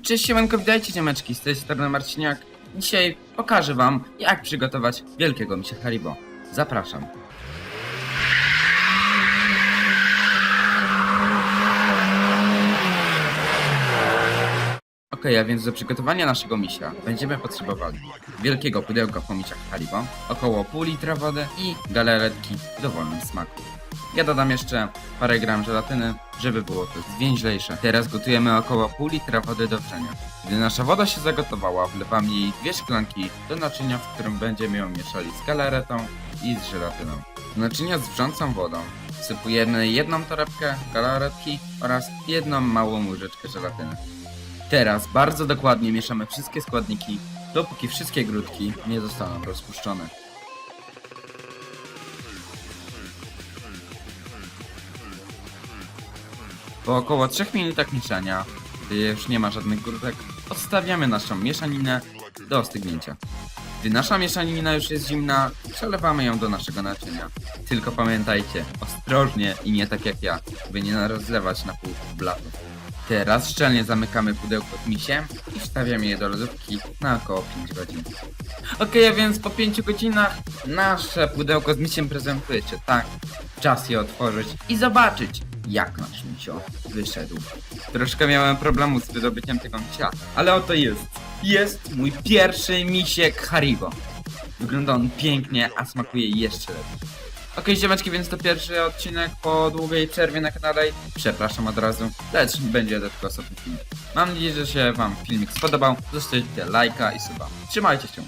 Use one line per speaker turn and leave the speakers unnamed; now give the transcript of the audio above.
Cześć siemanko, witajcie ziomeczki, z tej strony Marciniak. Dzisiaj pokażę wam, jak przygotować wielkiego misia Haribo. Zapraszam. Ok, a więc do przygotowania naszego misia będziemy potrzebowali wielkiego pudełka po misiach Haribo, około pół litra wody i galaretki w dowolnym smaku. Ja dodam jeszcze parę gram żelatyny, żeby było to zwięźlejsze. Teraz gotujemy około pół litra wody do wrzenia. Gdy nasza woda się zagotowała, wlewamy jej dwie szklanki do naczynia, w którym będziemy ją mieszali z galaretą i z żelatyną. Do naczynia z wrzącą wodą wsypujemy jedną torebkę galaretki oraz jedną małą łyżeczkę żelatyny. Teraz bardzo dokładnie mieszamy wszystkie składniki, dopóki wszystkie grudki nie zostaną rozpuszczone. Po około 3 minutach mieszania, gdy już nie ma żadnych grudek, odstawiamy naszą mieszaninę do ostygnięcia. Gdy nasza mieszanina już jest zimna, przelewamy ją do naszego naczynia. Tylko pamiętajcie, ostrożnie i nie tak jak ja, by nie rozlewać na pół blatu. Teraz szczelnie zamykamy pudełko z misiem i wstawiamy je do lodówki na około 5 godzin. Okej, a więc po 5 godzinach nasze pudełko z misiem prezentujecie, tak? Czas je otworzyć i zobaczyć, jak nasz misio wyszedł. Troszkę miałem problemu z wydobyciem tego misia, ale oto jest. Jest mój pierwszy misiek Haribo. Wygląda on pięknie, a smakuje jeszcze lepiej. Okej, ziomeczki, więc to pierwszy odcinek po długiej przerwie na kanale. Przepraszam od razu, lecz będzie to tylko osobny film. Mam nadzieję, że się wam filmik spodobał. Zostawcie lajka i suba. Trzymajcie się. Pion